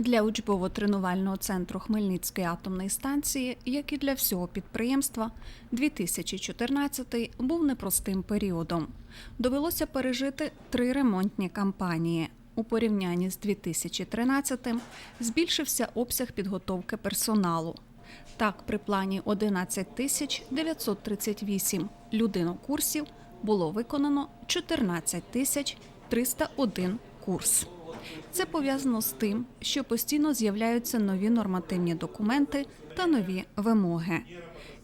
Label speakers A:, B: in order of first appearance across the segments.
A: Для учбово-тренувального центру Хмельницької атомної станції, як і для всього підприємства, 2014 був непростим періодом. Довелося пережити три ремонтні кампанії. У порівнянні з 2013-м збільшився обсяг підготовки персоналу. Так, при плані 11 тисяч 938 людинокурсів було виконано 14 тисяч 301 курс. Це пов'язано з тим, що постійно з'являються нові нормативні документи та нові вимоги.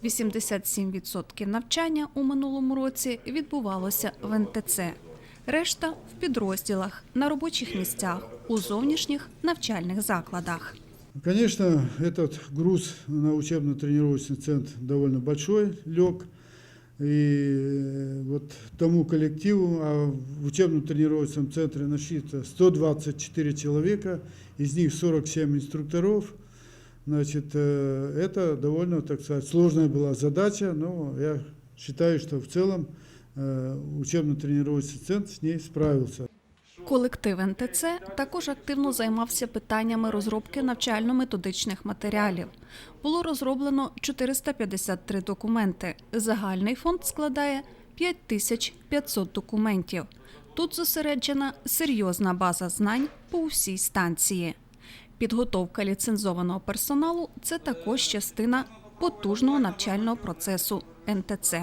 A: 87% навчання у минулому році відбувалося в НТЦ, решта в підрозділах, на робочих місцях, у зовнішніх навчальних закладах.
B: Конечно, этот груз на учебно-тренировочный центр довольно большой лег. И э, вот тому коллективу, а в учебно-тренировочном центре насчитывается 124 человека, из них 47 инструкторов. Значит, э, это довольно, так сказать, сложная была задача, но я считаю, что в целом э, учебно-тренировочный центр с ней справился.
A: Колектив НТЦ також активно займався питаннями розробки навчально-методичних матеріалів. Було розроблено 453 документи. Загальний фонд складає 5500 документів. Тут зосереджена серйозна база знань по усій станції. Підготовка ліцензованого персоналу це також частина потужного навчального процесу НТЦ.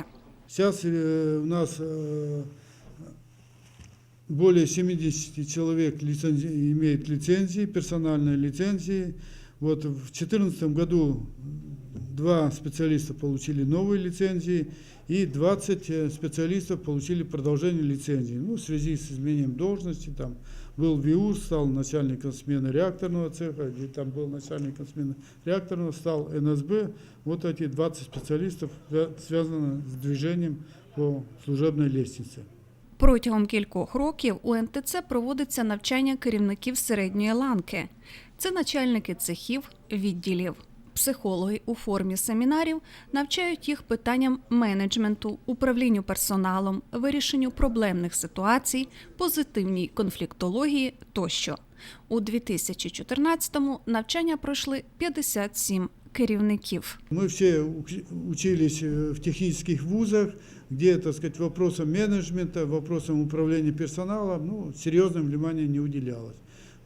B: Сейчас э, у нас э, более 70 человек лицензи- имеет лицензии, персональные лицензии. Вот в 2014 году два специалиста получили новые лицензии и 20 э, специалистов получили продолжение лицензии. Ну, в связи с изменением должности, там был ВИУР, стал начальником смены реакторного цеха, где там был начальником смены реакторного, стал НСБ. Вот эти 20 специалистов свя- связаны с движением по служебной лестнице.
A: Протягом кількох років у НТЦ проводиться навчання керівників середньої ланки. Це начальники цехів, відділів. Психологи у формі семінарів навчають їх питанням менеджменту, управлінню персоналом, вирішенню проблемних ситуацій, позитивній конфліктології тощо. У 2014-му навчання пройшли 57 керівників.
B: Мы все уч- учились э, в технических вузах, где, так сказать, вопросам менеджмента, вопросам управления персоналом, ну, серьезным внимания не уделялось.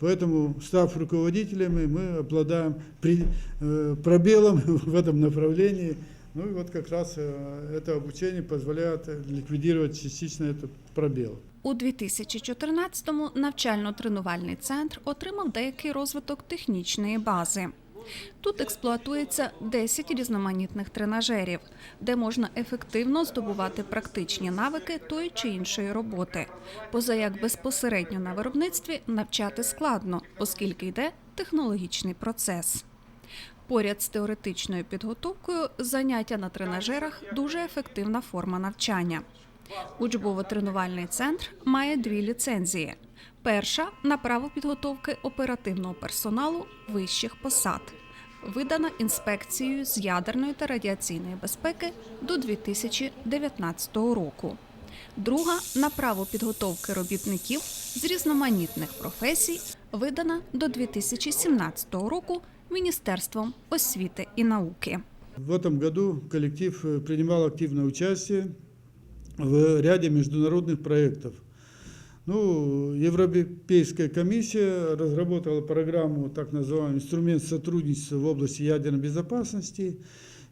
B: Поэтому, став руководителями, мы обладаем при- э, пробелом в этом направлении. Ну и вот как раз э, это обучение позволяет э, ликвидировать частично этот пробел.
A: У 2014-му навчально-тренувальний центр отримав деякий розвиток технічної бази. Тут експлуатується 10 різноманітних тренажерів, де можна ефективно здобувати практичні навики тої чи іншої роботи. Поза як безпосередньо на виробництві навчати складно, оскільки йде технологічний процес. Поряд з теоретичною підготовкою заняття на тренажерах дуже ефективна форма навчання. Учбово-тренувальний центр має дві ліцензії. Перша на право підготовки оперативного персоналу вищих посад, видана інспекцією з ядерної та радіаційної безпеки до 2019 року. Друга на право підготовки робітників з різноманітних професій, видана до 2017 року Міністерством освіти і науки.
B: В этом году коллектив э, принимал активное участие в ряде международных проектов. Ну, Европейская комиссия разработала программу, так называемый инструмент сотрудничества в области ядерной безопасности.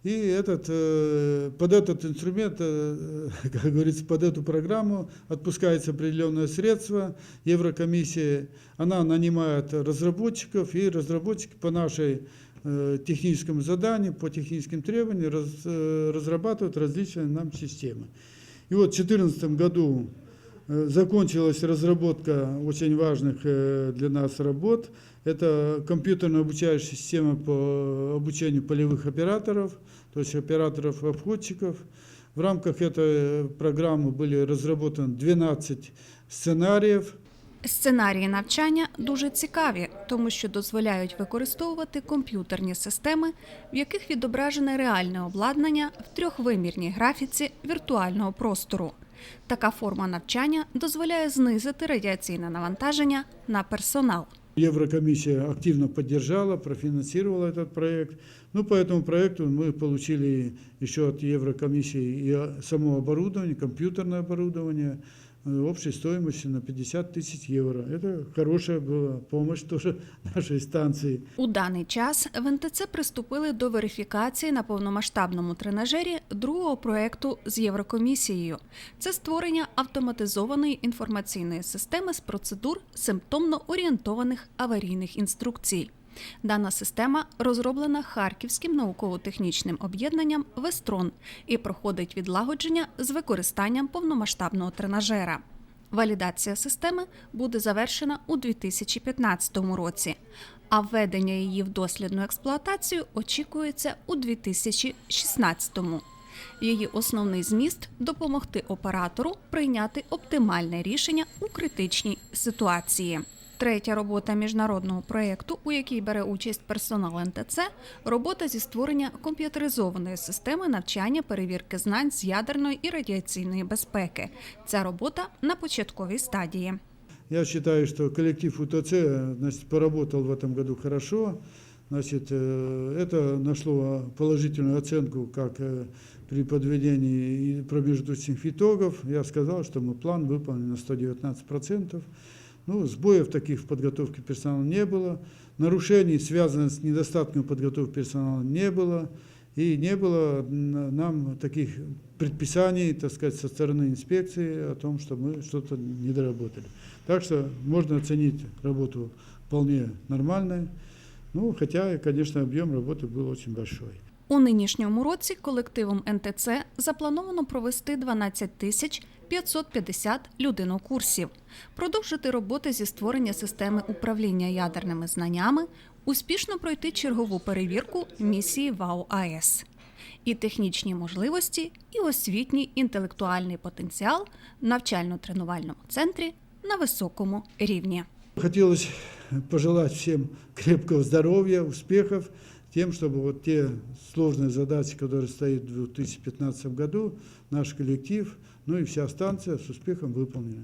B: И этот, э, под этот инструмент, э, как говорится, под эту программу отпускается определенное средство. Еврокомиссия, она нанимает разработчиков, и разработчики по нашей э, техническому заданию, по техническим требованиям раз- разрабатывают различные нам системы. И вот в 2014 году закончилась разработка очень важных э, для нас работ. Это компьютерная обучающая система по обучению полевых операторов, то есть операторов-обходчиков. В рамках этой программы были разработаны 12 сценариев,
A: Сценарії навчання дуже цікаві, тому що дозволяють використовувати комп'ютерні системи, в яких відображене реальне обладнання в трьохвимірній графіці віртуального простору. Така форма навчання дозволяє знизити радіаційне навантаження на персонал.
B: Еврокомиссия активно поддержала, профинансировала этот проект. Ну, по этому проекту мы получили еще от Еврокомиссии и само оборудование, компьютерное оборудование э, общей стоимостью на 50 тысяч евро. Это хорошая была помощь тоже нашей станции.
A: У даний час в НТЦ приступили до верифікації на повномасштабному тренажері другого проекту з Єврокомісією. Це створення автоматизованої інформаційної системи з процедур симптомно орієнтованих аварійних інструкцій. Дана система розроблена Харківським науково-технічним об'єднанням Вестрон і проходить відлагодження з використанням повномасштабного тренажера. Валідація системи буде завершена у 2015 році, а введення її в дослідну експлуатацію очікується у 2016. Її основний зміст допомогти оператору прийняти оптимальне рішення у критичній ситуації. Третя робота міжнародного проєкту, у якій бере участь персонал НТЦ, робота зі створення комп'ютеризованої системи навчання перевірки знань з ядерної і радіаційної безпеки. Ця робота на початковій стадії.
B: Я считаю, что коллектив УТЦ значит, поработал в этом году хорошо. Значит, э, это нашло положительную оценку как э, при подведении и промежуточных итогов. Я сказал, что мы план выполнен на 119%. Ну, сбоев таких в подготовке персонала не было. Нарушений, связанных с недостатком подготовки персонала, не было. И не было нам таких предписаний, так сказать, со стороны инспекции о том, что мы что-то не доработали. Так что можно оценить работу вполне нормальной. Ну, хотя, конечно, объем работы был очень большой.
A: У нинішньому році колективом НТЦ заплановано провести 12 тисяч 550 людинокурсів, продовжити роботи зі створення системи управління ядерними знаннями, успішно пройти чергову перевірку місії ВАУ АЕС. І технічні можливості, і освітній інтелектуальний потенціал навчально-тренувальному центрі на високому рівні.
B: Хотелось пожелать всем крепкого здоровья, успехов, тем, чтобы вот те сложные задачи, которые стоят в 2015 году, наш коллектив, ну и вся станция с успехом выполнены.